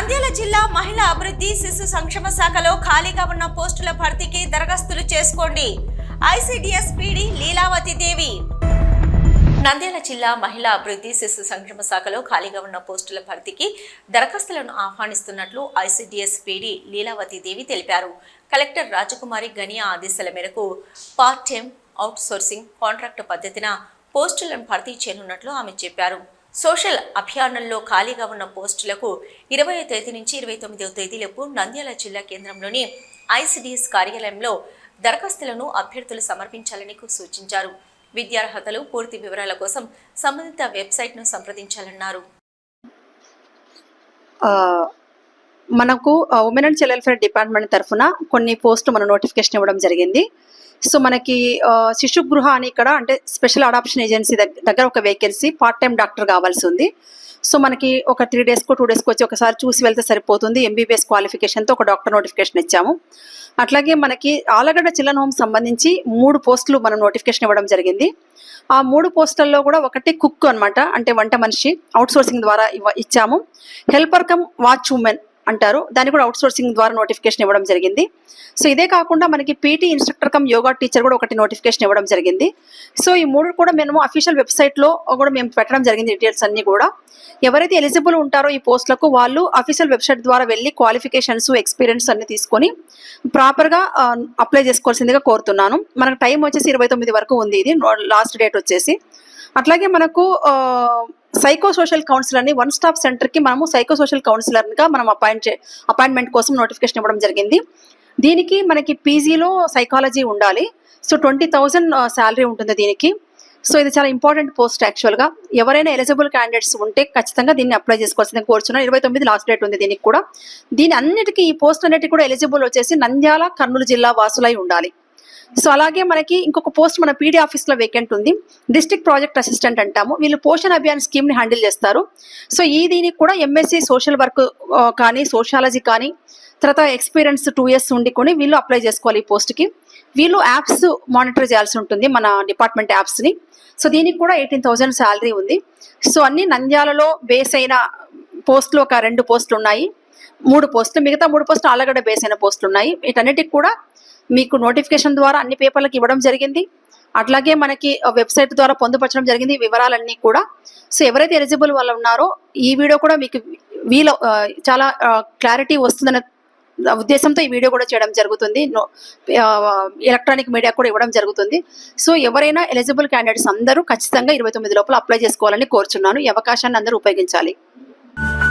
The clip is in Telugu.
నంద్యాల జిల్లా మహిళా అభివృద్ధి శిశు సంక్షేమ శాఖలో ఖాళీగా ఉన్న పోస్టుల భర్తీకి దరఖాస్తులు చేసుకోండి. ICDS PD Leelavathi Devi. Nandyal జిల్లా మహిళా అభివృద్ధి శిశు సంక్షేమ శాఖలో ఖాళీగా ఉన్న పోస్టుల భర్తీకి దరఖాస్తులను ఆహ్వానిస్తున్నట్లు ఐసిడిఎస్ పీడి లీలావతి దేవి తెలిపారు. కలెక్టర్ రాజకుమారి గనియా ఆదేశాల మేరకు part time outsourcing contract పద్ధతిన పోస్టులను భర్తీ చేయనున్నట్లు ఆమె చెప్పారు. సోషల్ అభియానంలో ఖాళీగా ఉన్న పోస్టులకు ఇరవై తేదీ నుంచి ఇరవై తొమ్మిదవ తేదీలకు నంద్యాల జిల్లా కేంద్రంలోని ఐసిడిఎస్ కార్యాలయంలో దరఖాస్తులను అభ్యర్థులు సమర్పించాలని సూచించారు. విద్యార్హతలు పూర్తి వివరాల కోసం సంబంధిత వెబ్సైట్ను సంప్రదించాలన్నారు. మనకు women and child welfare department తరఫున కొన్ని పోస్టులు మనం నోటిఫికేషన్ ఇవ్వడం జరిగింది. సో మనకి శిశుగృహ శిశు గృహ అని ఇక్కడ అంటే స్పెషల్ అడాప్షన్ ఏజెన్సీ దగ్గ- దగ్గర ఒక వేకెన్సీ పార్ట్ టైం డాక్టర్ కావాల్సి ఉంది. సో మనకి ఒక త్రీ డేస్కో టూ డేస్కి వచ్చి ఒకసారి చూసి వెళ్తే సరిపోతుంది. ఎంబీబీఎస్ క్వాలిఫికేషన్తో ఒక డాక్టర్ నోటిఫికేషన్ ఇచ్చాము. అట్లాగే మనకి ఆలగడ్డ చిల్డ్రన్ హోమ్ సంబంధించి మూడు పోస్టులు మనం నోటిఫికేషన్ ఇవ్వడం జరిగింది. ఆ మూడు పోస్టుల్లో కూడా ఒకటి కుక్ అనమాట అంటే వంట మనిషి అవుట్సోర్సింగ్ ద్వారా ఇవ్వ ఇచ్చాము. హెల్పర్ కమ్ వాచ్ ఉమెన్ అంటారు. దాన్ని కూడా అవుట్ సోర్సింగ్ ద్వారా నోటిఫికేషన్ ఇవ్వడం జరిగింది. సో ఇదే కాకుండా మనకి PT instructor cum yoga teacher కూడా ఒకటి నోటిఫికేషన్ ఇవ్వడం జరిగింది. సో ఈ మూడు కూడా మేము అఫీషియల్ వెబ్సైట్లో కూడా మేము పెట్టడం జరిగింది డీటెయిల్స్ అన్ని కూడా. ఎవరైతే ఎలిజిబుల్ ఉంటారో ఈ పోస్టులకు వాళ్ళు అఫీషియల్ వెబ్సైట్ ద్వారా వెళ్ళి క్వాలిఫికేషన్స్ ఎక్స్పీరియన్స్ అన్ని తీసుకొని ప్రాపర్గా అప్లై చేసుకోవాల్సిందిగా కోరుతున్నాను. మనకు టైం వచ్చేసి ఇరవై తొమ్మిది వరకు ఉంది ఇది. లాస్ట్ డేట్ వచ్చేసి. అట్లాగే మనకు సైకో సోషల్ కౌన్సిలర్ని వన్ స్టాప్ సెంటర్కి మనము సైకో సోషల్ కౌన్సిలర్గా మనం అపాయింట్ అపాయింట్మెంట్ కోసం నోటిఫికేషన్ ఇవ్వడం జరిగింది. దీనికి మనకి పీజీలో సైకాలజీ ఉండాలి. సో ట్వంటీ థౌజండ్ శాలరీ ఉంటుంది దీనికి. సో ఇది చాలా ఇంపార్టెంట్ పోస్ట్ యాక్చువల్గా. ఎవరైనా ఎలిజిబుల్ క్యాండిడేట్స్ ఉంటే ఖచ్చితంగా దీన్ని అప్లై చేసుకోవాల్సింది కోరుచున్నాను. ఇరవై తొమ్మిది లాస్ట్ డేట్ ఉంది దీనికి కూడా. దీని అన్నిటికీ ఈ పోస్ట్ అన్నిటికీ కూడా ఎలిజిబుల్ వచ్చేసి నంద్యాల కర్నూలు జిల్లా వాసులై ఉండాలి. సో అలాగే మనకి ఇంకొక పోస్ట్ మన పీడీ ఆఫీస్లో వేకెంట్ ఉంది. డిస్ట్రిక్ట్ ప్రాజెక్ట్ అసిస్టెంట్ అంటాము. వీళ్ళు పోషణ అభియాన్ స్కీమ్ని హ్యాండిల్ చేస్తారు. సో ఈ దీనికి కూడా ఎంఎస్సి సోషల్ వర్క్ కానీ సోషాలజీ కానీ తర్వాత ఎక్స్పీరియన్స్ టూ ఇయర్స్ ఉండి కొని వీళ్ళు అప్లై చేసుకోవాలి ఈ పోస్ట్కి వీళ్ళు యాప్స్ మానిటర్ చేయాల్సి ఉంటుంది మన డిపార్ట్మెంట్ యాప్స్ని సో దీనికి కూడా ఎయిటీన్ థౌజండ్ శాలరీ ఉంది. సో అన్ని నంద్యాలలో బేస్ అయిన పోస్టులు ఒక రెండు పోస్టులు ఉన్నాయి మూడు పోస్టులు మిగతా మూడు పోస్టులు ఆలగడ్డ బేస్ అయిన పోస్టులు ఉన్నాయి వీటన్నిటికి కూడా మీకు నోటిఫికేషన్ ద్వారా అన్ని పేపర్లకు ఇవ్వడం జరిగింది. అట్లాగే మనకి వెబ్సైట్ ద్వారా పొందుపరచడం జరిగింది. వివరాలన్నీ కూడా. సో ఎవరైతే ఎలిజిబుల్ వాళ్ళు ఉన్నారో ఈ వీడియో కూడా మీకు వీలు చాలా క్లారిటీ వస్తుందనే ఉద్దేశంతో ఈ వీడియో కూడా చేయడం జరుగుతుంది. నో- ఎలక్ట్రానిక్ మీడియా కూడా ఇవ్వడం జరుగుతుంది. సో ఎవరైనా ఎలిజిబుల్ క్యాండిడేట్స్ అందరూ ఖచ్చితంగా ఇరవై తొమ్మిది లోపల అప్లై చేసుకోవాలని కోరుచున్నాను. ఈ అవకాశాన్ని అందరూ ఉపయోగించాలి. Thank you.